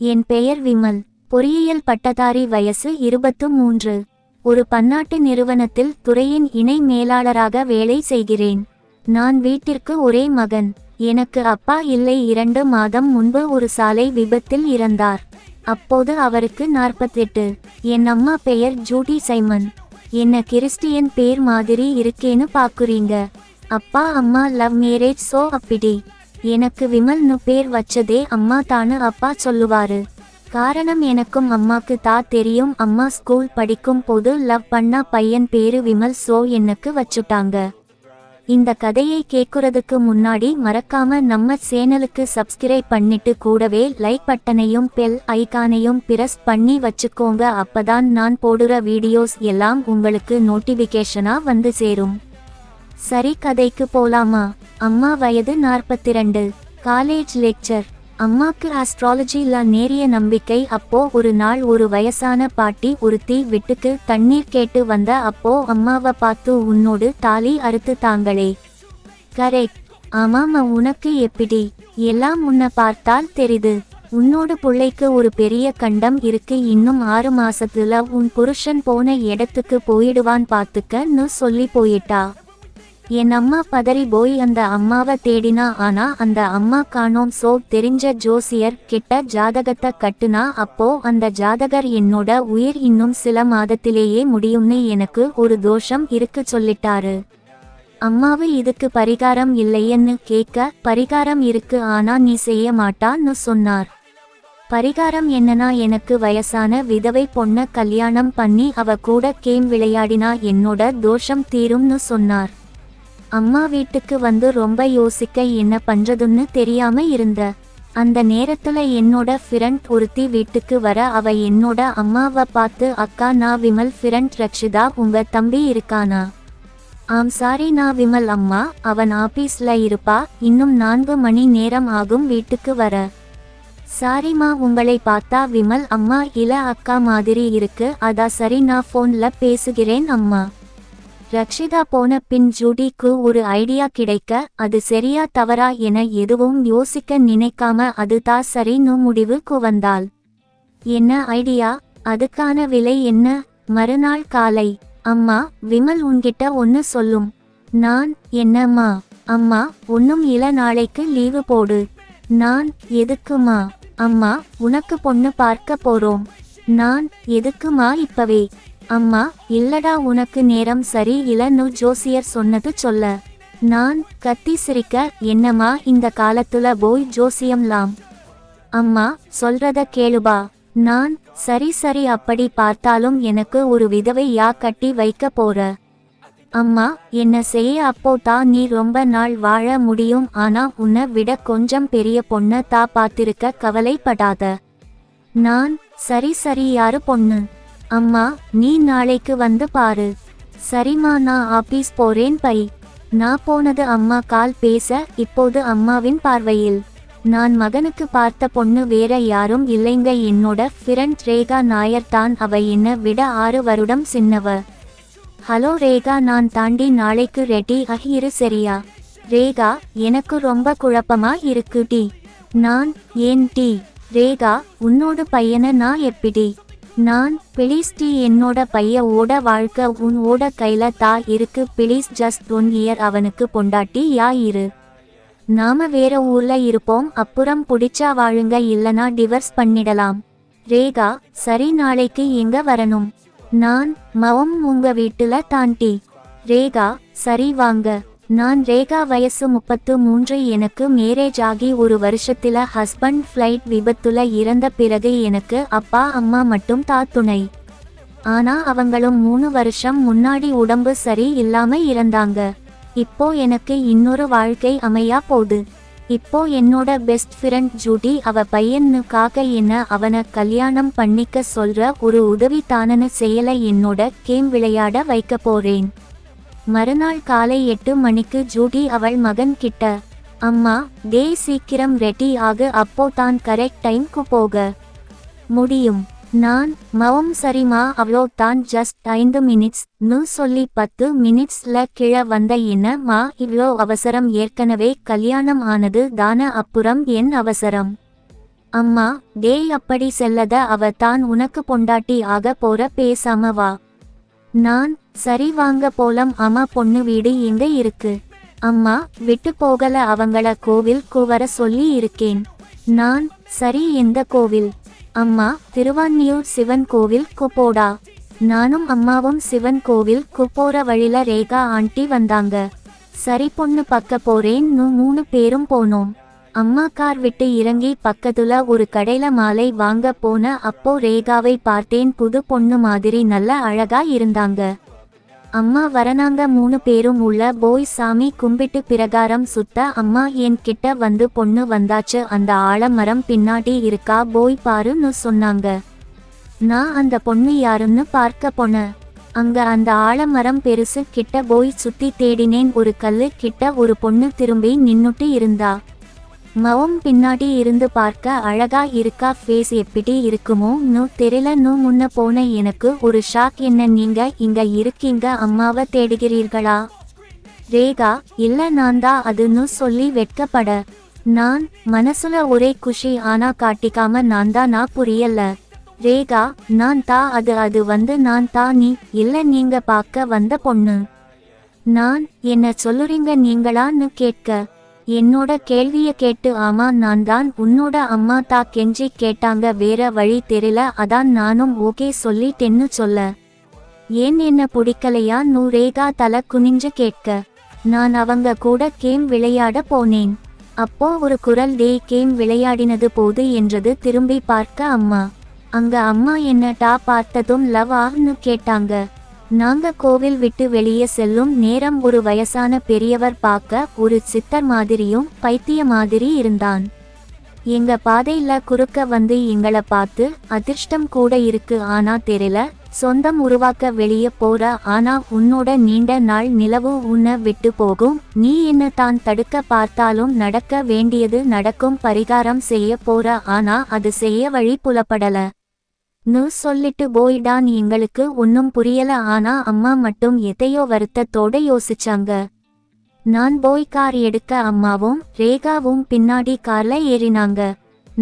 என் பெயர் விமல். பொறியியல் பட்டதாரி வயசு இருபத்து மூன்று. ஒரு பன்னாட்டு நிறுவனத்தில் துறையின் இணை மேலாளராக வேலை செய்கிறேன். நான் வீட்டிற்கு ஒரே மகன். எனக்கு அப்பா இல்லை. இரண்டு மாதம் முன்பு ஒரு சாலை விபத்தில் இறந்தார். அப்போது அவருக்கு நாற்பத்தெட்டு. என் அம்மா பெயர் ஜூடி சைமன். என்ன கிறிஸ்டியன் பேர் மாதிரி இருக்கேன்னு பாக்குறீங்க அப்பா அம்மா லவ் மேரேஜ் சோ அப்பிடி. எனக்கு விமல்னு பேர் வச்சதே அம்மா தானு அப்பா சொல்லுவாரு. காரணம் எனக்கும் அம்மாக்கு தா தெரியும். அம்மா ஸ்கூல் படிக்கும் போது லவ் பண்ண பையன் பேரு விமல் சோ எனக்கு வச்சுட்டாங்க. இந்த கதையை கேட்குறதுக்கு முன்னாடி மறக்காம நம்ம சேனலுக்கு சப்ஸ்கிரைப் பண்ணிட்டு கூடவே லைக் பட்டனையும் பெல் ஐகானையும் பிரஸ் பண்ணி வச்சுக்கோங்க. அப்பதான் நான் போடுற வீடியோஸ் எல்லாம் உங்களுக்கு நோட்டிபிகேஷனா வந்து சேரும். சரி கதைக்கு போலாமா? அம்மா வயது நாற்பத்தி ரெண்டு காலேஜ் லெக்சர். அம்மாக்கு ஆஸ்ட்ராலஜில நேரிய நம்பிக்கை அப்போ ஒரு நாள் ஒரு வயசான பாட்டி ஒருத்தி விட்டுக்கு தண்ணீர் கேட்டு வந்த அப்போ அம்மாவை பார்த்து உன்னோடு தாலி அறுத்து தாங்களே. கரெக்ட் ஆமாமா உனக்கு எப்படி? எல்லாம் உன்னை பார்த்தால் தெரிது. உன்னோட பிள்ளைக்கு ஒரு பெரிய கண்டம் இருக்கு இன்னும் ஆறு மாசத்துல உன் புருஷன் போன இடத்துக்கு போயிடுவான் பாத்துக்கன்னு சொல்லி போயிட்டா. என் அம்மா பதறி போய் அந்த அம்மாவை தேடினா ஆனா அந்த அம்மா காணோம் சோ தெரிஞ்ச ஜோசியர் கிட்ட ஜாதகத்தை கட்டுனா அப்போ அந்த ஜாதகர் என்னோட உயிர் இன்னும் சில மாதத்திலேயே முடியும்னு எனக்கு ஒரு தோஷம் இருக்கு சொல்லிட்டாரு. அம்மாவு இதுக்கு பரிகாரம் இல்லையன்னு கேட்க பரிகாரம் இருக்கு ஆனா நீ செய்ய மாட்டான்னு சொன்னார். பரிகாரம் என்னன்னா எனக்கு வயசான விதவை பொண்ண கல்யாணம் பண்ணி அவ கூட கேம் விளையாடினா என்னோட தோஷம் தீரும்னு சொன்னார். அம்மா வீட்டுக்கு வந்து ரொம்ப யோசிக்க என்ன பண்றதுன்னு தெரியாம இருந்த. அந்த நேரத்துல என்னோட ஃபிரண்ட் ஒருத்தி வீட்டுக்கு வர அவ என்னோட அம்மாவை பார்த்து அக்கா நான் விமல் ஃபிரண்ட் ரக்ஷிதா உங்க தம்பி இருக்கானா? ஆம் சாரி நான் விமல் அம்மா அவன் ஆபீஸ்ல இருப்பா இன்னும் நான்கு மணி நேரம் ஆகும் வீட்டுக்கு வர. சாரிமா உங்களை பார்த்தா விமல் அம்மா இல அக்கா மாதிரி இருக்கு அதா சரி நான் போன்ல பேசுகிறேன் அம்மா. ரக்ஷிதா போன பின் ஜூடிக்கு ஒரு ஐடியா கிடைக்க அது சரியா தவறா என எதுவும் யோசிக்க நினைக்காம அதுதான் சரின்னு முடிவுக்கு வந்தாள். என்ன ஐடியா? அதுக்கான விலை என்ன? மறுநாள் காலை. அம்மா விமல் உன்கிட்ட ஒன்னு சொல்லும். நான் என்னம்மா? அம்மா ஒன்னும் இல நாளைக்கு லீவு போடு. நான் எதுக்குமா? அம்மா உனக்கு பொண்ணு பார்க்க போறோம். நான் எதுக்குமா இப்பவே? அம்மா இல்லடா உனக்கு நேரம் சரி இளன்னு ஜோசியர் சொன்னது சொல்ல. நான் கத்தி சிரிக்க என்னம்மா இந்த காலத்துல போய் ஜோசியம்லாம்? அம்மா சொல்றத கேளுபா நான் சரி சரி அப்படி பார்த்தாலும் எனக்கு ஒரு விதவை யா கட்டி வைக்க போற. அம்மா என்ன செய்ய அப்போ தான் நீ ரொம்ப நாள் வாழ முடியும் ஆனா உன்னை விட கொஞ்சம் பெரிய பொண்ண தா பார்த்திருக்க கவலைப்படாத. நான் சரி சரி யாரு பொண்ணு? அம்மா நீ நாளைக்கு வந்து பாரு. சரிம்மா நான் ஆபீஸ் போறேன் பை. நான் போனது அம்மா கால் பேச இப்போது அம்மாவின் பார்வையில். நான் மகனுக்கு பார்த்த பொண்ணு வேற யாரும் இல்லைங்க என்னோட ஃபிரண்ட் ரேகா நாயர் தான் அவ என்ன விட ஆறு வருடம் சின்னவ. ஹலோ ரேகா நான் தாண்டி நாளைக்கு ரெடி அஹிரு சரியா. ரேகா எனக்கு ரொம்ப குழப்பமா இருக்கு டி. நான் ஏன் டி? ரேகா உன்னோட பையனை நான் எப்படி நான் பிளீஸ்டி என்னோட பைய ஓட வாழ்க்க உன் ஓட கையில தா இருக்கு பிளீஸ் ஜஸ்ட் ஒன் இயர் அவனுக்கு பொண்டாட்டி யா இரு. நாம வேற ஊர்ல இருப்போம் அப்புறம் புடிச்சா வாழுங்க இல்லனா டிவர்ஸ் பண்ணிடலாம். ரேகா சரி நாளைக்கு எங்க வரணும்? நான் மவம் உங்க வீட்டுல தாண்டி ரேகா சரி வாங்க. நான் ரேகா வயசு முப்பத்து மூன்று எனக்கு மேரேஜ் ஆகி ஒரு வருஷத்தில் ஹஸ்பண்ட் ஃப்ளைட் விபத்துல இறந்த பிறகு எனக்கு அப்பா அம்மா மட்டும் தா துணை. ஆனா அவங்களும் மூணு வருஷம் முன்னாடி உடம்பு சரி இல்லாம இறந்தாங்க. இப்போ எனக்கு இன்னொரு வாழ்க்கை அமையா போகுது. இப்போ என்னோட பெஸ்ட் ஃப்ரெண்ட் ஜூடி அவ பையனுக்காக என்ன அவனை கல்யாணம் பண்ணிக்க சொல்ற ஒரு உதவி தானனு செயலை என்னோட கேம் விளையாட வைக்க போறேன். மறுநாள் காலை எட்டு மணிக்கு ஜூடி அவள் மகன் கிட்ட அம்மா டே சீக்கிரம் ரெடி ஆகு அப்போ தான் கரெக்ட் டைம்க்கு போக முடியும். நான் மவம் சரிமா அவ்வளோ தான் ஜஸ்ட் ஐந்து மினிட்ஸ் நு சொல்லி பத்து மினிட்ஸ்ல கீழே வந்த என்ன மா இவ்வளோ அவசரம் ஏற்கனவே கல்யாணம் ஆனது தான அப்புறம் என் அவசரம். அம்மா டேய் அப்படி செல்லத அவ தான் உனக்கு பொண்டாட்டி ஆக போற பேசாம வா. நான் சரி வாங்க போலம் அம்மா பொண்ணு வீடு எங்க இருக்கு. அம்மா விட்டு போகல அவங்கள கோவில் கூவர சொல்லி இருக்கேன். நான் சரி எந்த கோவில்? அம்மா திருவான்மியூர் சிவன் கோவில் குப்போடா. நானும் அம்மாவும் சிவன் கோவில் குப்போற வழியில ரேகா ஆண்டி வந்தாங்க. சரி பொண்ணு பக்க போறேன்னு மூணு பேரும் போனோம். அம்மா கார் விட்டு இறங்கி பக்கத்துல ஒரு கடையில மாலை வாங்க போன அப்போ ரேகாவை பார்த்தேன். புது பொண்ணு மாதிரி நல்ல அழகா இருந்தாங்க. அம்மா வரனாங்க மூணு பேரும் உள்ள போய் சாமி கும்பிட்டு பிரகாரம் சுத்த அம்மா என் கிட்ட வந்து பொண்ணு வந்தாச்சு. அந்த ஆலமரம் பின்னாடி இருக்கா போய் பாருன்னு சொன்னாங்க. நான் அந்த பொண்ணு யாருன்னு பார்க்க போனேன் அங்க அந்த ஆலமரம் பெருசு கிட்ட போய் சுத்தி தேடினேன். ஒரு கல்லு கிட்ட ஒரு பொண்ணு திரும்பி நின்னுட்டு இருந்தா. மவும் பின்னாடி இருந்து பார்க்க அழகா இருக்கா ஃபேஸ் எப்படி இருக்குமோ நோ தெரியல நூ முன்ன போன எனக்கு ஒரு ஷாக் என்ன நீங்க இங்க இருக்கீங்க அம்மாவை தேடுகிறீர்களா? ரேகா இல்ல நான் தான் அதுன்னு சொல்லி வெட்கப்பட. நான் மனசுல ஒரே குஷி ஆனா காட்டிக்காம நான் தான் நான் புரியல. ரேகா நான் தா அது அது வந்து நான் தா நீ இல்ல நீங்க பார்க்க வந்த பொண்ணு. நான் என்ன சொல்லுறீங்க நீங்களான்னு கேட்க. என்னோட கேள்விய கேட்டு ஆமா நான் தான் உன்னோட அம்மா தா கெஞ்சி கேட்டாங்க. வேற வழி தெரியல. அதான் நானும் ஓகே சொல்லிட்டேன்னு சொல்ல. ஏன் என்ன பிடிக்கலையா? நூ ரேகா தலை குனிஞ்சு கேட்க. நான் அவங்க கூட கேம் விளையாட போனேன். அப்போ ஒரு குரல் டே கேம் விளையாடினது போது என்றது திரும்பி பார்க்க அம்மா. அங்க அம்மா என்னடா பார்த்ததும் லவ் ஆன்னு கேட்டாங்க. நாங்க கோவில் விட்டு வெளியே செல்லும் நேரம் ஒரு வயசான பெரியவர் பார்க்க ஒரு சித்தர் மாதிரியும் பைத்திய மாதிரி இருந்தான். எங்க பாதையில குறுக்க வந்து எங்களை பார்த்து அதிர்ஷ்டம் கூட இருக்கு ஆனா தெரியல. சொந்தம் உருவாக்க வெளியே போற ஆனா உன்னோட நீண்ட நாள் நிலவு உன்னை விட்டு போகும். நீ என்ன தான் தடுக்க பார்த்தாலும் நடக்க வேண்டியது நடக்கும் பரிகாரம் செய்ய போற ஆனா அது செய்ய வழி புலப்படல. நூ சொல்லிட்டு போய்டான் எங்களுக்கு ஒன்னும் புரியல. ஆனா அம்மா மட்டும் எதையோ வருத்தத்தோட யோசிச்சாங்க. நான் போய் கார் எடுக்க அம்மாவும் ரேகாவும் பின்னாடி கார்ல ஏறினாங்க.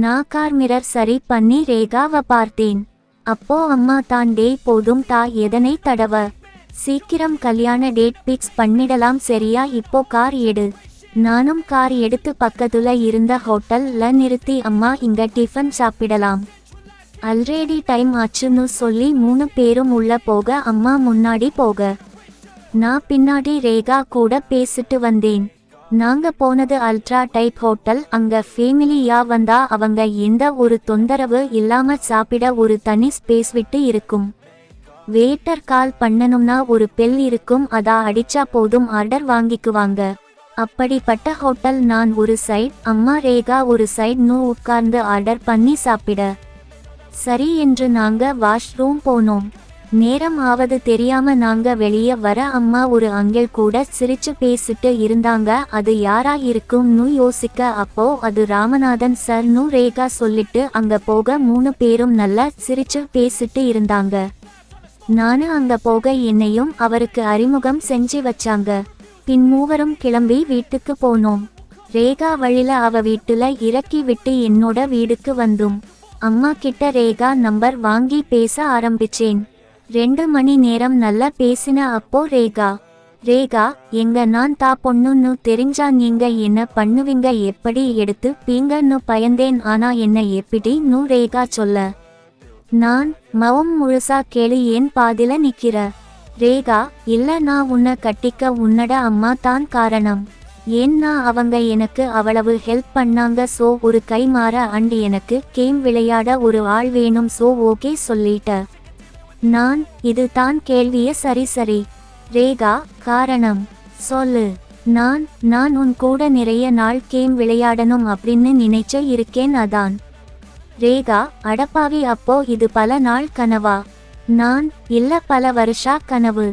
நான் கார் மிரர் சரி பண்ணி ரேகாவை பார்த்தேன். அப்போ அம்மா தான் டே போதும் தா எதனை தடவ? சீக்கிரம் கல்யாண டேட் பிக்ஸ் பண்ணிடலாம் சரியா? இப்போ கார் எடு. நானும் கார் எடுத்து பக்கத்துல இருந்த ஹோட்டல்ல நிறுத்தி அம்மா இங்க டிஃபன் சாப்பிடலாம். ஆல்ரெடி டைம் ஆச்சுன்னு சொல்லி மூணு பேரும் உள்ள போக அம்மா முன்னாடி போக. நான் பின்னாடி ரேகா கூட பேசிட்டு வந்தேன். நாங்க போனது அல்ட்ரா டைப் ஹோட்டல் அங்க ஃபேமிலியா வந்தா அவங்க எந்த ஒரு தொந்தரவு இல்லாம சாப்பிட ஒரு தனி ஸ்பேஸ் விட்டு இருக்கும். வேட்டர் கால் பண்ணணும்னா ஒரு பெல் இருக்கும் அதா அடிச்சா போதும் ஆர்டர் வாங்கிக்குவாங்க. அப்படிப்பட்ட ஹோட்டல் நான் ஒரு சைட் அம்மா ரேகா ஒரு சைட் நூ உட்கார்ந்து ஆர்டர் பண்ணி சாப்பிட. சரி என்று நாங்க வாஷ்ரூம் போனோம். நேரம் ஆவது தெரியாம நாங்க வெளிய வர அம்மா ஒரு அங்கிள் கூட சிரிச்சு பேசிட்டு இருந்தாங்க. அது யாரா இருக்கும்னு யோசிக்க அப்போ அது ராமநாதன் சர்னு ரேகா சொல்லிட்டு அங்க போக மூணு பேரும் நல்லா சிரிச்சு பேசிட்டு இருந்தாங்க. நானு அங்க போக என்னையும் அவருக்கு அறிமுகம் செஞ்சு வச்சாங்க. பின் மூவரும் கிளம்பி வீட்டுக்கு போனோம். ரேகா வழியில அவ வீட்டுல இறக்கி விட்டு என்னோட வீடுக்கு வந்தோம். அம்மா கிட்ட ரேகா நம்பர் வாங்கி பேச ஆரம்பிச்சேன். ரெண்டு மணி நேரம் நல்லா பேசின அப்போ ரேகா ரேகா எங்க நான் தா பொண்ணுன்னு தெரிஞ்சா நீங்க என்ன பண்ணுவீங்க? எப்படி எடுத்து பீங்கன்னு பயந்தேன். ஆனா என்ன எப்படி? நூ ரேகா சொல்ல. நான் மவம் முழுசா கேளு. ஏன் பாதில நிக்கிற? ரேகா இல்ல நான் உன்னை கட்டிக்க உன்னட அம்மா தான் காரணம். ஏன்னா அவங்க எனக்கு அவ்வளவு ஹெல்ப் பண்ணாங்க. சோ ஒரு கை மாற அண்ட் எனக்கு கேம் விளையாட ஒரு ஆள் வேணும். சோ ஓகே சொல்லிட்ட. நான் இது தான் கேள்விய சரி சரி. ரேகா காரணம். சொல்லு. நான் நான் உன் கூட நிறைய நாள் கேம் விளையாடணும் அப்படின்னு நினைச்ச இருக்கேன் அதான். ரேகா அடப்பாவி அப்போ இது பல நாள் கனவா? நான் இல்ல பல வருஷா கனவு.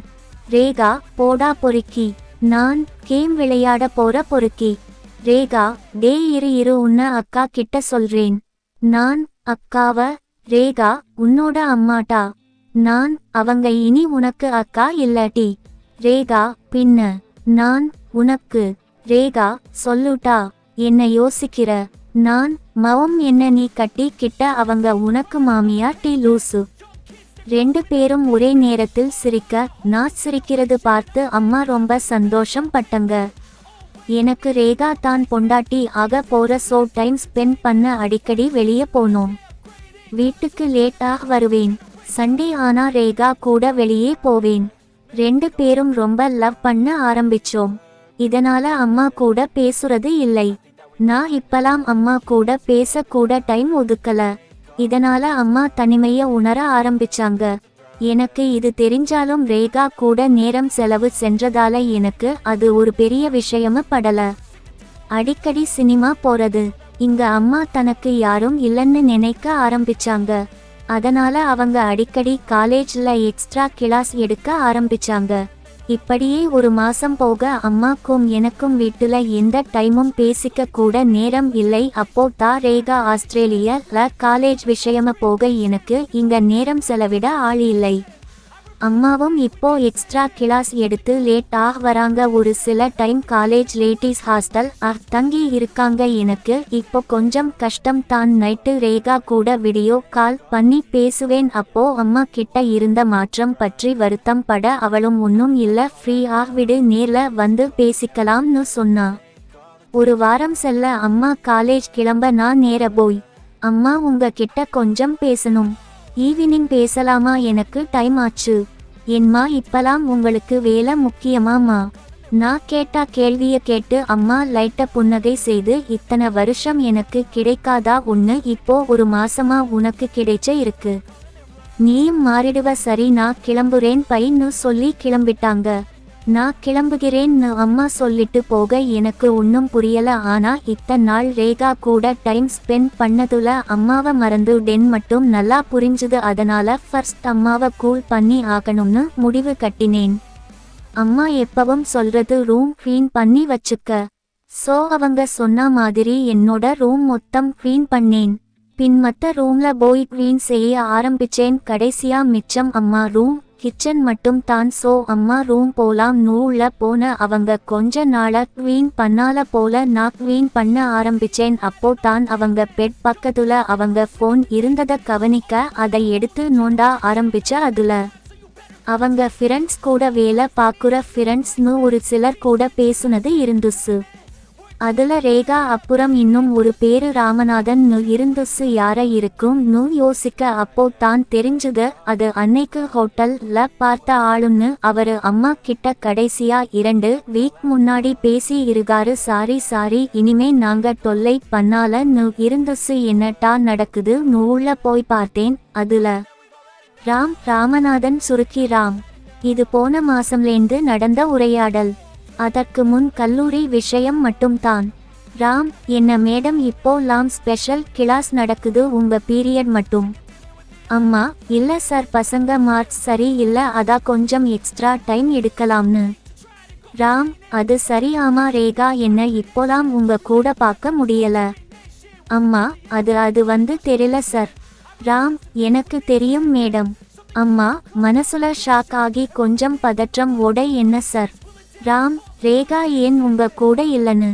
ரேகா போடா பொறுக்கி. நான் கேம் விளையாட போற பொறுக்கி. ரேகா டே இரு இரு உன்ன அக்கா கிட்ட சொல்றேன். நான் அக்காவ ரேகா உன்னோட அம்மாட்டா. நான் அவங்க இனி உனக்கு அக்கா இல்லாட்டி. ரேகா பின்ன. நான் உனக்கு. ரேகா சொல்லுட்டா என்ன யோசிக்கிற. நான் மவம் என்ன நீ கட்டி கிட்ட அவங்க உனக்கு மாமியா டி லூசு. ரெண்டு பேரும் ஒரே நேரத்தில் சிரிக்க நான் சிரிக்கிறது பார்த்து அம்மா ரொம்ப சந்தோஷம் பட்டங்க. எனக்கு ரேகா தான் பொண்டாட்டி ஆக போற சோ டைம் ஸ்பெண்ட் பண்ண அடிக்கடி வெளியே போனோம். வீட்டுக்கு லேட்டாக வருவேன். சண்டே ஆனா ரேகா கூட வெளியே போவேன். ரெண்டு பேரும் ரொம்ப லவ் பண்ண ஆரம்பிச்சோம். இதனால அம்மா கூட பேசுறது இல்லை. நான் இப்பலாம் அம்மா கூட பேச கூட டைம் ஒதுக்கல. இதனால அம்மா தனிமைய உணர ஆரம்பிச்சாங்க. எனக்கு இது தெரிஞ்சாலும் ரேகா கூட நேரம் செலவு சென்றதால எனக்கு அது ஒரு பெரிய விஷயமு படல. அடிக்கடி சினிமா போறது. இங்க அம்மா தனக்கு யாரும் இல்லைன்னு நினைக்க ஆரம்பிச்சாங்க. அதனால அவங்க அடிக்கடி காலேஜ்ல எக்ஸ்ட்ரா கிளாஸ் எடுக்க ஆரம்பிச்சாங்க. இப்படியே ஒரு மாசம் போக அம்மாக்கும் எனக்கும் வீட்டுல எந்த டைமும் பேசிக்க கூட நேரம் இல்லை. அப்போ தா ரேகா ஆஸ்திரேலியால காலேஜ் விஷயமா போக எனக்கு இங்க நேரம் செலவிட ஆள் இல்லை. அம்மாவும் இப்போ எக்ஸ்ட்ரா கிளாஸ் எடுத்து லேட் ஆக வராங்க. ஒரு சில டைம் காலேஜ் லேடிஸ் ஹாஸ்டல் ஆஹ் தங்கி இருக்காங்க. எனக்கு இப்போ கொஞ்சம் கஷ்டம் தான். நைட்டு ரேகா கூட வீடியோ கால் பண்ணி பேசுவேன். அப்போ அம்மா கிட்ட இருந்த மாற்றம் பற்றி வருத்தம் பட அவளும் ஒன்னும் இல்ல ஃப்ரீ ஆகிவிடு நேர்ல வந்து பேசிக்கலாம்னு சொன்னா. ஒரு வாரம் செல்ல அம்மா காலேஜ் கிளம்ப நான் நேர போய். அம்மா உங்க கிட்ட கொஞ்சம் பேசணும். ஈவினிங் பேசலாமா? எனக்கு டைம் ஆச்சு. என்மா இப்பலாம் உங்களுக்கு வேலை முக்கியமாமா நான் கேட்டா கேள்விய கேட்டு அம்மா லைட்ட புன்னகை செய்து இத்தனை வருஷம் எனக்கு கிடைக்காதா? ஒண்ணு இப்போ ஒரு மாசமா உனக்கு கிடைச்ச இருக்கு. நீயும் மாறிடுவ சரி நான் கிளம்புறேன் பைன்னு சொல்லி கிளம்பிட்டாங்க. நான் கிளம்புகிறேன்னு அம்மா சொல்லிட்டு போக எனக்கு ஒன்றும் புரியல. ஆனா இத்தனை நாள் ரேகா கூட டைம் ஸ்பெண்ட் பண்ணதுல அம்மாவை மறந்து டென் மட்டும் நல்லா புரிஞ்சுது. அதனால ஃபர்ஸ்ட் அம்மாவை கூல் பண்ணி ஆகணும்னு முடிவு கட்டினேன். அம்மா எப்பவும் சொல்றது ரூம் க்ளீன் பண்ணி வச்சுக்க. சோ அவங்க சொன்ன மாதிரி என்னோட ரூம் மொத்தம் க்ளீன் பண்ணேன். பின் மற்ற ரூம்ல போய் க்ளீன் செய்ய ஆரம்பிச்சேன். கடைசியா மிச்சம் அம்மா ரூம் கிச்சன் மட்டும் தான் சோ அம்மா ரூம் போலாம் நூல போன அவங்க கொஞ்ச நாள க்வீன் பண்ணால போல நான் க்வீன் பண்ண ஆரம்பிச்சேன். அப்போ தான் அவங்க பெட் பக்கத்துல அவங்க ஃபோன் இருந்ததை கவனிக்க அதை எடுத்து நோண்டா ஆரம்பிச்ச அதுல. அவங்க ஃப்ரெண்ட்ஸ் கூட வேலை பாக்குற ஃப்ரெண்ட்ஸ்னு ஒரு சிலர் கூட பேசுனது இருந்துச்சு. அதுல ரேகா அப்புறம் இன்னும் ஒரு பேரு ராமநாதன் நு இருந்துசு யார இருக்கும் நு யோசிக்க அப்போ தான் தெரிஞ்சுது அது அன்னைக்கு ஹோட்டல்ல பார்த்த ஆளுன்னு அவரு அம்மா கிட்ட கடைசியா இரண்டு வீக் முன்னாடி பேசி இருக்காரு சாரி சாரி இனிமே நாங்க தொல்லை பண்ணால நு இருந்துசு என்னட்டா நடக்குது நூல போய் பார்த்தேன் அதுல ராம் ராமநாதன் சுருக்கி ராம் இது போன மாசம்லேந்து நடந்த உரையாடல். அதற்கு முன் கல்லூரி விஷயம் மட்டும்தான். ராம் என்ன மேடம் இப்போ லாம் ஸ்பெஷல் கிளாஸ் நடக்குது உங்க பீரியட் மட்டும். அம்மா இல்ல சார் பசங்க மார்க்ஸ் சரி இல்ல அதா கொஞ்சம் எக்ஸ்ட்ரா டைம் எடுக்கலாம்னு. ராம் அது சரி ஆமா ரேகா என்ன இப்போலாம் உங்க கூட பார்க்க முடியல. அம்மா அது அது வந்து தெரியல சார் ராம் எனக்கு தெரியும் மேடம். அம்மா மனசுல ஷாக் ஆகி கொஞ்சம் பதற்றம் ஓட என்ன சார் ராம் ரேகா ஏன் உங்க கூட இல்லைன்னு?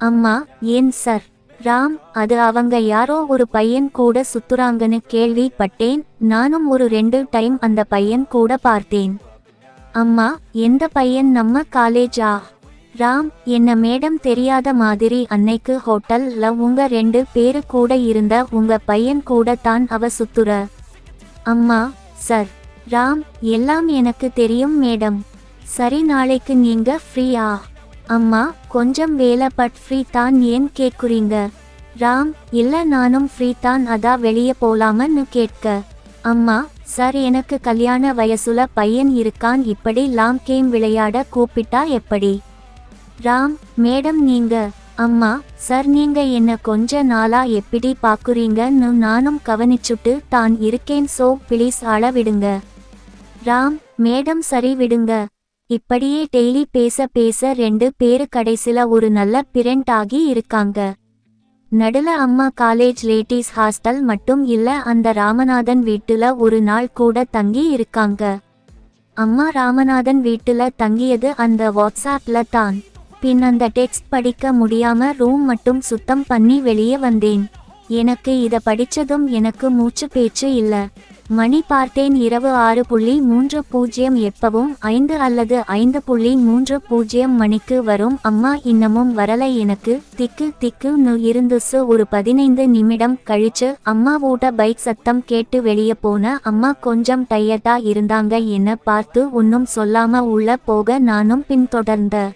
அம்மா ஏன் சார் ராம் அது அவங்க யாரோ ஒரு பையன் கூட சுத்துறாங்கன்னு கேள்விப்பட்டேன். நானும் ஒரு ரெண்டு டைம் அந்த பையன் கூட பார்த்தேன். அம்மா எந்த பையன் நம்ம காலேஜா ராம் என்ன மேடம் தெரியாத மாதிரி அன்னைக்கு ஹோட்டல்ல உங்க ரெண்டு பேரு கூட இருந்த உங்க பையன் கூட தான் அவ சுத்துற? அம்மா சார் ராம் எல்லாம் எனக்கு தெரியும் மேடம் சரி நாளைக்கு நீங்க ஃப்ரீயா அம்மா கொஞ்சம் வேலை பட் ஃப்ரீ தான் ஏன் கேட்குறீங்க ராம் இல்ல நானும் ஃப்ரீ தான் அதா வெளியே போலாமன்னு கேட்க. அம்மா சார் எனக்கு கல்யாண வயசுல பையன் இருக்கான் இப்படி லாம் கேம் விளையாட கூப்பிட்டா எப்படி? ராம் மேடம் நீங்க அம்மா சார் நீங்க என்ன கொஞ்ச நாளா எப்படி பாக்குறீங்கன்னு நானும் கவனிச்சுட்டு தான் இருக்கேன் சோ பிளீஸ் அள விடுங்க ராம் மேடம் சரி விடுங்க. இப்படியே டெய்லி பேச பேச ரெண்டு பேரு கடைசில ஒரு நல்ல பிரெண்ட் ஆகி இருக்காங்க. நடுல அம்மா காலேஜ் லேடிஸ் ஹாஸ்டல் மட்டும் இல்ல அந்த ராமநாதன் வீட்டுல ஒரு நாள் கூட தங்கி இருக்காங்க. அம்மா ராமநாதன் வீட்டுல தங்கியது அந்த வாட்ஸ்ஆப்ல தான். பின் அந்த டெக்ஸ்ட் படிக்க முடியாம ரூம் மட்டும் சுத்தம் பண்ணி வெளியே வந்தேன். எனக்கு இத படிச்சதும் எனக்கு மூச்சு பேச்சு இல்லை. மணி பார்த்தேன். இரவு ஆறு புள்ளி மூன்று பூஜ்ஜியம் எப்பவும் ஐந்து அல்லது ஐந்து புள்ளி மூன்று பூஜ்ஜியம் மணிக்கு வரும். அம்மா இன்னமும் வரலை. எனக்கு திக்கு திக்குன்னு இருந்துசு. ஒரு பதினைந்து நிமிடம் கழிச்சு அம்மாவோட பைக் சத்தம் கேட்டு வெளியே போன. அம்மா கொஞ்சம் டயர்டா இருந்தாங்க. என்ன பார்த்து ஒன்னும் சொல்லாம உள்ள போக நானும் பின்தொடர்ந்த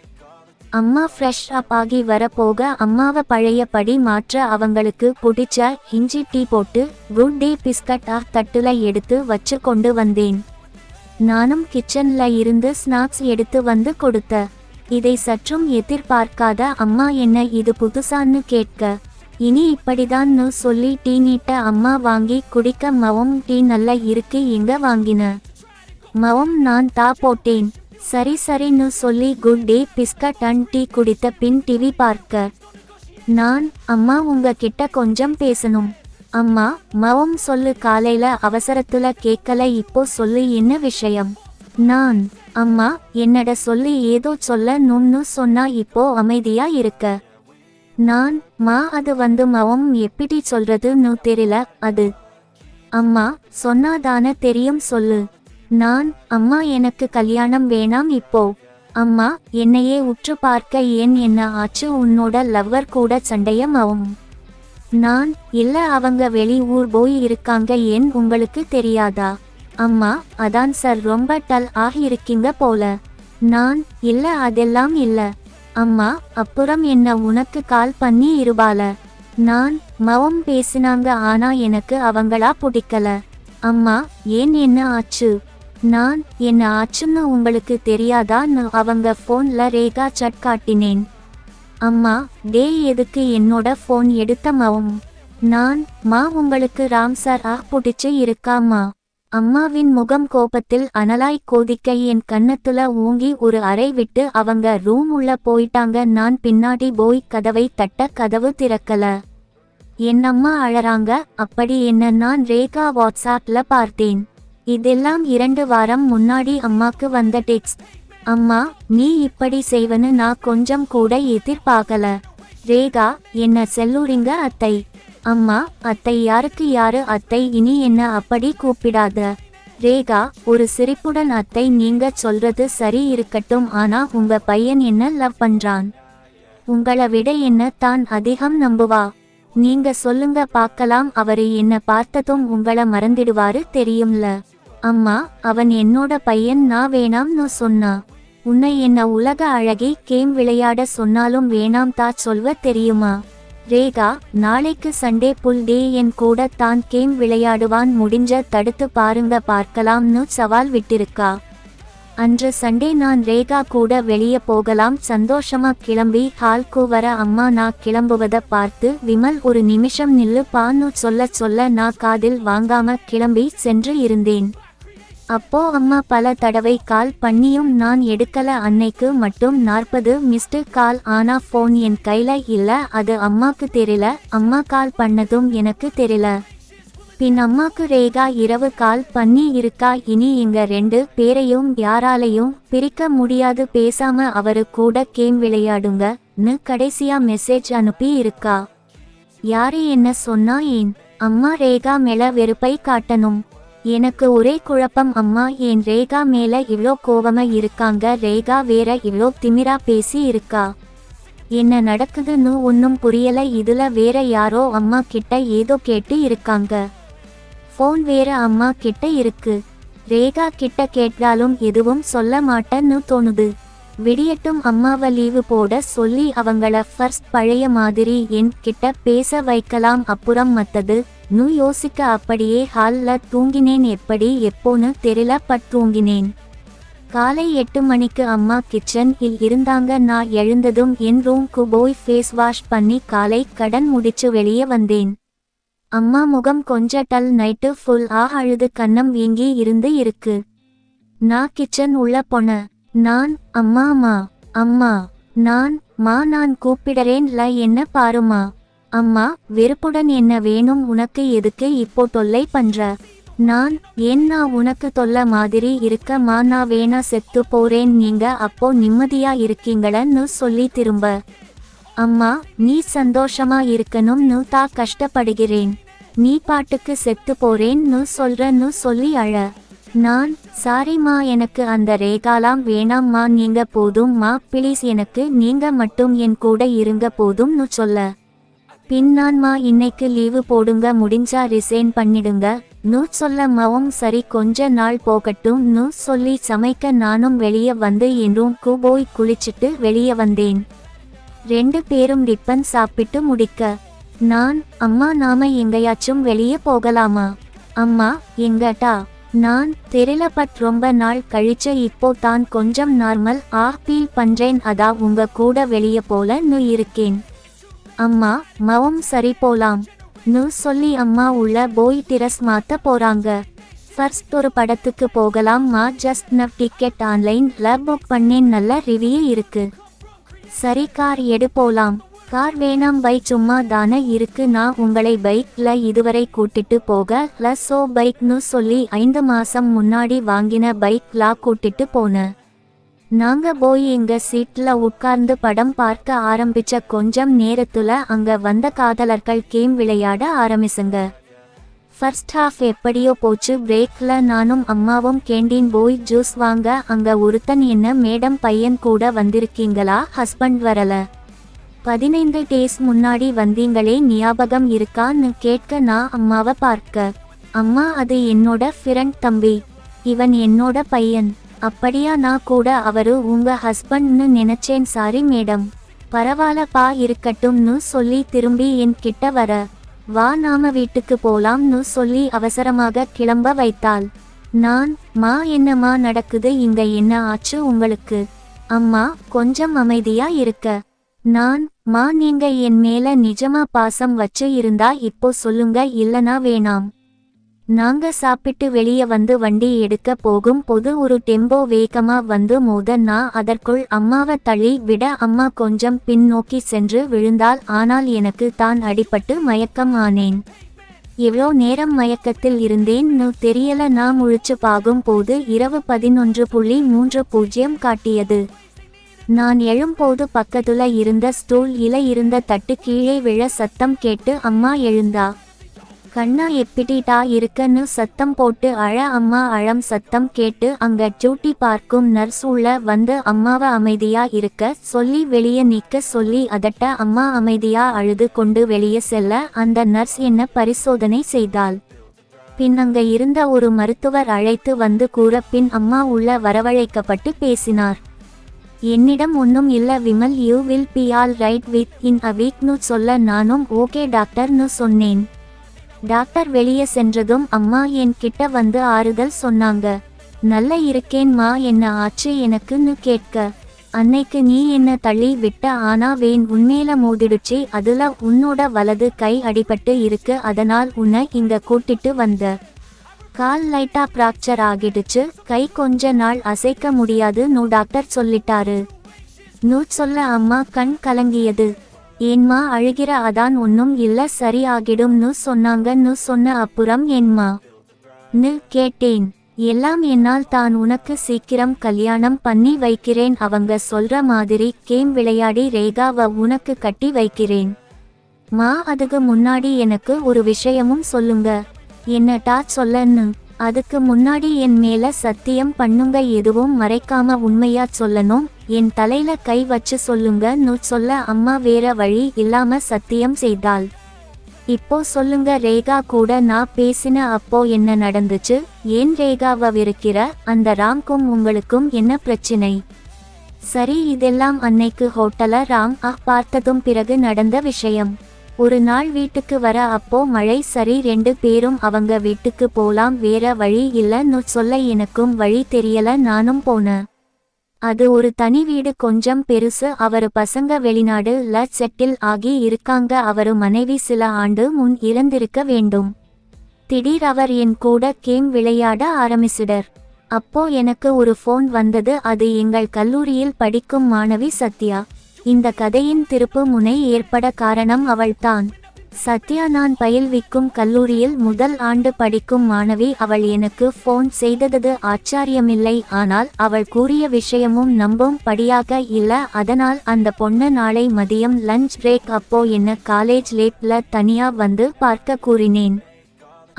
அம்மா ஃப்ரெஷ் அப் ஆகி வரப்போக அம்மாவை பழையபடி மாற்ற அவங்களுக்கு பிடிச்ச இஞ்சி டீ போட்டு குட் டே பிஸ்கட் ஆ தட்டுல எடுத்து வச்சு கொண்டு வந்தேன். நானும் கிச்சன்ல இருந்து ஸ்நாக்ஸ் எடுத்து வந்து கொடுத்த. இதை சற்றும் எதிர்பார்க்காத அம்மா என்ன இது புதுசான்னு கேட்க. இனி இப்படிதான்னு சொல்லி டீ நீட்ட அம்மா வாங்கி குடிக்க மவம் டீ நல்லா இருக்கு எங்க வாங்கின. மவம் நான் தா போட்டேன். சரி சரின்னு சொல்லி good day biscuit and tea குடித்த பின் டிவி பார்க்க. நான் அம்மா உங்க கிட்ட கொஞ்சம் பேசணும். அம்மா மவம் சொல்லு காலையில அவசரத்துல கேட்கல இப்போ சொல்லு என்ன விஷயம்? நான் அம்மா என்னட சொல்லி ஏதோ சொல்ல நுண்ணு சொன்னா இப்போ அமைதியா இருக்க. நான் மா அது வந்து மவம் எப்படி சொல்றதுன்னு தெரியல அது. அம்மா சொன்னாதான தெரியும் சொல்லு. நான் அம்மா எனக்கு கல்யாணம் வேணாம் இப்போ. அம்மா என்னையே உற்று பார்க்க ஏன் என்ன ஆச்சு? உன்னோட லவ்வர் கூட சண்டையம் ஆகும். நான் இல்ல அவங்க வெளி ஊர் போய் இருக்காங்க ஏன் உங்களுக்கு தெரியாதா? அம்மா அதான் சார் ரொம்ப டல் ஆகி இருக்கீங்க போல. நான் இல்ல அதெல்லாம் இல்ல. அம்மா அப்புறம் என்ன உனக்கு கால் பண்ணி இருபால? நான் மவம் பேசினாங்க ஆனா எனக்கு அவங்களா பிடிக்கல. அம்மா ஏன் என்ன ஆச்சு? நான் என்ன ஆச்சுன்னு உங்களுக்கு தெரியாதான்னு அவங்க ஃபோன்ல ரேகா சட் காட்டினேன். அம்மா டே எதுக்கு என்னோட ஃபோன் எடுத்த மவும்? நான் மா உங்களுக்கு ராம் சார் ஆ பிடிச்சு இருக்காமா? அம்மாவின் முகம் கோபத்தில் அனலாய் கோதிக்க என் கன்னத்துல ஊங்கி ஒரு அறை விட்டு அவங்க ரூம் உள்ள போயிட்டாங்க. நான் பின்னாடி போய் கதவை தட்ட கதவு திறக்கல. என் அம்மா அழறாங்க? அப்படி என்ன நான் ரேகா வாட்ஸ்ஆப்ல பார்த்தேன். இதெல்லாம் இரண்டு வாரம் முன்னாடி அம்மாக்கு வந்த டெக்ஸ்ட் அம்மா நீ இப்படி செய்வனு நான் கொஞ்சம் கூட எதிர்பார்க்கல. ரேகா என்ன செல்லூரிங்க அத்தை? அம்மா அத்தை யாருக்கு யாரு அத்தை இனி என்ன அப்படி கூப்பிடாத? ரேகா ஒரு சிரிப்புடன் அத்தை நீங்க சொல்றது சரி இருக்கட்டும் ஆனா உங்க பையன் என்ன லவ் பண்றான்? உங்களை விட என்ன தான் அதிகம் நம்புவா? நீங்க சொல்லுங்க பார்க்கலாம் அவரு என்ன பார்த்ததும் உங்களை மறந்துடுவாரு தெரியும்ல. அம்மா அவன் என்னோட பையன் நான் வேணாம்னு சொன்னா. உன்னை என்ன உலக அழகி கேம் விளையாட சொன்னாலும் வேணாம் தா சொல்வ தெரியுமா? ரேகா நாளைக்கு சண்டே புல் டே என் கூட தான் கேம் விளையாடுவான் முடிஞ்ச தடுத்து பாருங்க பார்க்கலாம்னு சவால் விட்டிருக்கா. அன்று சண்டே நான் ரேகா கூட வெளியே போகலாம் சந்தோஷமா கிளம்பி ஹால்க்கு வர அம்மா நான் கிளம்புவத பார்த்து விமல் ஒரு நிமிஷம் நில்லு பான்னு சொல்ல சொல்ல நான் காதில் வாங்காம கிளம்பி சென்று இருந்தேன். அப்போ அம்மா பல தடவை கால் பண்ணியும் நான் எடுக்கல அன்னைக்கு மட்டும் நாற்பது மிஸ்டு கால் ஆனா ஃபோன் என் கையில இல்ல அது அம்மாக்கு தெரியல. அம்மா கால் பண்ணதும் எனக்கு தெரியல. பின் அம்மாக்கு ரேகா இரவு கால் பண்ணி இருக்கா இனி எங்க ரெண்டு பேரையும் யாராலையும் பிரிக்க முடியாது பேசாம அவரு கூட கேம் விளையாடுங்க னு கடைசியா மெசேஜ் அனுப்பி இருக்கா. யாரு என்ன சொன்னா ஏன்? அம்மா ரேகா மேல வெறுப்பை காட்டணும். எனக்கு ஒரே குழப்பம் அம்மா ஏன் ரேகா மேல இவ்ளோ கோவமா இருக்காங்க? ரேகா வேற இவ்ளோ திமிரா பேசி இருக்கா? என்ன நடக்குதுன்னு ஒன்னும் புரியல. இதுல வேற யாரோ அம்மா கிட்ட ஏதோ கேட்டு இருக்காங்க. ஃபோன் வேற அம்மா கிட்ட இருக்கு. ரேகா கிட்ட கேட்டாலும் எதுவும் சொல்ல மாட்டேன்னு தோணுது. விடியட்டும் அம்மாவை லீவு போட சொல்லி அவங்கள ஃபர்ஸ்ட் பழைய மாதிரி என் கிட்ட பேச வைக்கலாம். அப்புறம் மத்தது நு யோசிக்க அப்படியே ஹால்ல தூங்கினேன். எப்படி எப்போன்னு தெரியல பட் தூங்கினேன். காலை எட்டு மணிக்கு அம்மா கிச்சன் இல் இருந்தாங்க. நான் எழுந்ததும் என் ரூம்க்கு போய் ஃபேஸ் வாஷ் பண்ணி காலை கடன் முடிச்சு வெளியே வந்தேன். அம்மா முகம் கொஞ்ச டல் நைட்டு ஃபுல் ஆ அழுது கன்னம் வீங்கி இருந்து இருக்கு. நான் கிச்சன் உள்ள போன நான் அம்மா அம்மா அம்மா நான் மா நான் கூப்பிடறேன்ல என்ன பாருமா? அம்மா வெறுப்புடன் என்ன வேணும் உனக்கு எதுக்கு இப்போ தொல்லை பண்ற? நான் ஏன்னா உனக்கு தொல்ல மாதிரி இருக்க மா நான் வேணா செத்து போறேன் நீங்க அப்போ நிம்மதியா இருக்கீங்களன்னு சொல்லி திரும்ப. அம்மா நீ சந்தோஷமா இருக்கணும்னு தா கஷ்டப்படுகிறேன். நீ பாட்டுக்கு செத்து போறேன்னு சொல்றன்னு சொல்லி அழ. நான் சாரிம்மா எனக்கு அந்த ரேகாலாம் வேணாம்மா நீங்க போதும்மா ப்ளீஸ் எனக்கு நீங்க மட்டும் என் கூட இருங்க போதும்னு சொல்ல. பின்னான்மா இன்னைக்கு லீவு போடுங்க முடிஞ்சா ரிசைன் பண்ணிடுங்க. நூ சொல்ல மவும் சரி கொஞ்ச நாள் போகட்டும். நூ சொல்லி சமைக்க நானும் வெளியே வந்து என் ரூம்க்கு போய் குளிச்சிட்டு வெளியே வந்தேன். ரெண்டு பேரும் டிப்பன் சாப்பிட்டு முடிக்க. நான் அம்மா நாம எங்கேயாச்சும் வெளியே போகலாமா? அம்மா எங்கட்டா? நான் தெரியல பட் ரொம்ப நாள் கழிச்ச இப்போ தான் கொஞ்சம் நார்மல் ஆ ஃபீல் பண்றேன். அதா உங்க கூட வெளியே போல நு இருக்கேன். அம்மா மவம் சரி போலாம். நு சொல்லி அம்மா உள்ள போய் டிரஸ் மாத்த போறாங்க. ஃபர்ஸ்ட் ஒரு படத்துக்கு போகலாம். மா ஜஸ்ட் நவ் டிக்கெட் ஆன்லைன்ல புக் பண்ணேன். நல்ல ரிவ்யூ இருக்கு. சரி கார் எடு போலாம். கார் வேணாம் பை சும்மா தானே இருக்கு. நான் உங்களை பைக்ல இதுவரை கூட்டிட்டு போக ல சோ பைக்னு சொல்லி ஐந்து மாசம் முன்னாடி வாங்கின பைக்லா கூட்டிட்டு போனேன். நாங்க போய் எங்க சீட்ல உட்கார்ந்து படம் பார்க்க ஆரம்பிச்ச கொஞ்சம் நேரத்துல அங்க வந்த காதலர்கள் கேம் விளையாட ஆரம்பிச்சுங்க. ஃபர்ஸ்ட் ஹாஃப் எப்படியோ போச்சு பிரேக்ல நானும் அம்மாவும் கேண்டீன் போய் ஜூஸ் வாங்க அங்க ஒருத்தன் என்ன மேடம் பையன் கூட வந்திருக்கீங்களா ஹஸ்பண்ட் வரல. பதினைந்து டேஸ் முன்னாடி வந்தீங்களே ஞாபகம் இருக்கான்னு கேட்க நான் அம்மாவை பார்க்க. அம்மா அது என்னோட ஃப்ரெண்ட் தம்பி. இவன் என்னோட பையன். அப்படியா நான் கூட அவரு உங்க ஹஸ்பண்ட்னு நினைச்சேன் சாரி மேடம் பரவாயில்லப்பா இருக்கட்டும்னு சொல்லி திரும்பி என் கிட்ட வர. வா நாம வீட்டுக்கு போலாம்னு சொல்லி அவசரமாக கிளம்ப வைத்தாள். நான் மா என்னம்மா நடக்குது இங்க என்ன ஆச்சு உங்களுக்கு? அம்மா கொஞ்சம் அமைதியா இருக்க. நான் மா நீங்க என் மேல நிஜமா பாசம் வச்சு இருந்தா இப்போ சொல்லுங்க இல்லனா வேணாம். நாங்க சாப்பிட்டு வெளியே வந்து வண்டி எடுக்க போகும் போது ஒரு டெம்போ வேகமா வந்து மோத நான் அதற்குள் அம்மாவை தள்ளி விட அம்மா கொஞ்சம் பின்னோக்கி சென்று விழுந்தாள். ஆனால் எனக்கு தான் அடிபட்டு மயக்கம் ஆனேன். எவ்வளோ நேரம் மயக்கத்தில் இருந்தேன்னு தெரியல. நான் முழிச்சு பாகும் போது இரவு பதினொன்று புள்ளி மூன்று பூஜ்ஜியம் காட்டியது. நான் எழும்போது பக்கத்துல இருந்த ஸ்டூல் இல இருந்த தட்டு கீழே விழ சத்தம் கேட்டு அம்மா எழுந்தா. கண்ணா எப்பிடிடா இருக்கன்னு சத்தம் போட்டு அழ அம்மா அழம் சத்தம் கேட்டு அங்க டியூட்டி பார்க்கும் நர்ஸ் உள்ள வந்து அம்மாவை அமைதியா இருக்க சொல்லி வெளியே நிக்க சொல்லி அதட்ட அம்மா அமைதியா அழுது கொண்டு வெளியே செல்ல அந்த நர்ஸ் என்ன பரிசோதனை செய்தாள். பின் அங்க இருந்த ஒரு மருத்துவர் அழைத்து வந்து கூற பின் அம்மா உள்ள வரவழைக்கப்பட்டு பேசினார். என்னிடம் ஒன்றும் இல்ல Vimal you will be all right within a வீக்னு சொல்ல நானும் ஓகே டாக்டர்னு சொன்னேன். டாக்டர் வெளியே சென்றதும் அம்மா என் கிட்ட வந்து ஆறுதல் சொன்னாங்க. நல்ல இருக்கேன்மா என்ன ஆச்சு எனக்குன்னு கேட்க. அன்னைக்கு நீ என்ன தள்ளி விட்ட? ஆனா வேன் உண்மையில மோதிடுச்சு அதுல உன்னோட வலது கை அடிபட்டு இருக்கு அதனால் உன்னை இங்க கூட்டிட்டு வந்த. கால் லைட்டா பிராக்சர் ஆகிடுச்சு கை கொஞ்ச நாள் அசைக்க முடியாது நூ டாக்டர் சொல்லிட்டாரு. நூ சொல்ல அம்மா கண் கலங்கியது. ஏன்மா அழுகிற அதான் ஒன்னும் இல்ல சரி ஆகிடும்னு சொன்னாங்கன்னு சொன்ன அப்புறம் ஏன்மா நு கேட்டேன். எல்லாம் என்னால் தான் உனக்கு சீக்கிரம் கல்யாணம் பண்ணி வைக்கிறேன் அவங்க சொல்ற மாதிரி கேம் விளையாடி ரேகாவ உனக்கு கட்டி வைக்கிறேன். மா அதுக்கு முன்னாடி எனக்கு ஒரு விஷயமும் சொல்லுங்க. என்னட்டா சொல்லன்னு. அதுக்கு முன்னாடி என் மேல சத்தியம் பண்ணுங்க எதுவும் மறைக்காம உண்மையா சொல்லணும். என் தலையில கை வச்சு சொல்லுங்கன்னு சொல்ல அம்மா வேற வழி இல்லாம சத்தியம் செய்தாள். இப்போ சொல்லுங்க ரேகா கூட நான் பேசின அப்போ என்ன நடந்துச்சு? ஏன் ரேகாவை விருக்கிற அந்த ராம்க்கும் உங்களுக்கும் என்ன பிரச்சனை? சரி இதெல்லாம் அன்னைக்கு ஹோட்டல ராம் ஆ பார்த்ததும் பிறகு நடந்த விஷயம். ஒரு நாள் வீட்டுக்கு வர அப்போ மழை சரி ரெண்டு பேரும் அவங்க வீட்டுக்கு போலாம் வேற வழி இல்லைன்னு சொல்ல எனக்கும் வழி தெரியல நானும் போனேன் அது ஒரு தனி வீடு கொஞ்சம் பெருசு அவரு பசங்க வெளிநாடு லட் செட்டில் ஆகி இருக்காங்க. அவரு மனைவி சில ஆண்டு முன் இறந்திருக்க வேண்டும். திடீர் அவர் என் கூட கேம் விளையாட ஆரம்பிச்சிடர் அப்போ எனக்கு ஒரு ஃபோன் வந்தது. அது எங்கள் கல்லூரியில் படிக்கும் மாணவி சத்யா. இந்த கதையின் திருப்பு முனை ஏற்பட காரணம் அவள்தான். சத்யா நான் பயில்விக்கும் கல்லூரியில் முதல் ஆண்டு படிக்கும் மாணவி. அவள் எனக்கு ஃபோன் செய்தது ஆச்சாரியமில்லை. ஆனால் அவள் கூறிய விஷயமும் நம்பும் படியாக இல்ல. அதனால் அந்த பொண்ணு நாளை மதியம் லஞ்ச் பிரேக் அப்போ என்ன காலேஜ் லேப்ல தனியா வந்து பார்க்க கூறினேன்.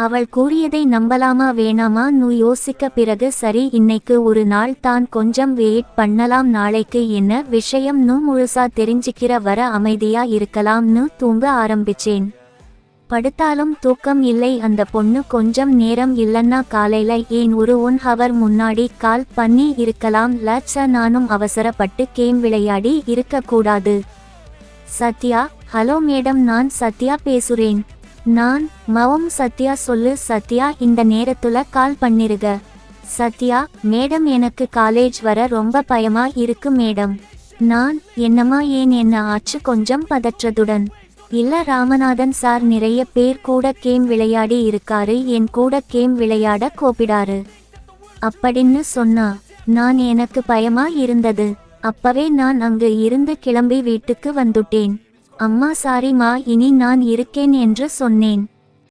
அவள் கூறியதை நம்பலாமா வேணாமா நு யோசிக்க பிறகு சரி இன்னைக்கு ஒரு நாள் தான் கொஞ்சம் வெயிட் பண்ணலாம் நாளைக்கு என்ன விஷயம் நு முழுசா தெரிஞ்சுக்கிற வர அமைதியா இருக்கலாம்னு தூங்க ஆரம்பிச்சேன். படுத்தாலும் தூக்கம் இல்லை அந்த பொண்ணு கொஞ்சம் நேரம் இல்லைன்னா காலையில ஏன் ஒரு ஒன் ஹவர் முன்னாடி கால் பண்ணி இருக்கலாம் லட்ச நானும் அவசரப்பட்டு கேம் விளையாடி இருக்கக்கூடாது சத்யா ஹலோ மேடம் நான் சத்யா பேசுறேன். நான் மவம் சத்யா சொல்லு சத்யா இந்த நேரத்துல கால் பண்ணிருக. சத்யா மேடம் எனக்கு காலேஜ் வர ரொம்ப பயமா இருக்கு மேடம். நான் என்னமா ஏன் என்ன ஆச்சு கொஞ்சம் பதற்றதுடன் இல்ல ராமநாதன் சார் நிறைய பேர் கூட கேம் விளையாடி இருக்காரு என் கூட கேம் விளையாட கோப்பிடாரு. அப்படின்னு சொன்னா நான் எனக்கு பயமா இருந்தது. அப்பவே நான் அங்கு இருந்து கிளம்பி வீட்டுக்கு வந்துட்டேன். அம்மா சாரிமா இனி நான் இருக்கேன் என்று சொன்னேன்.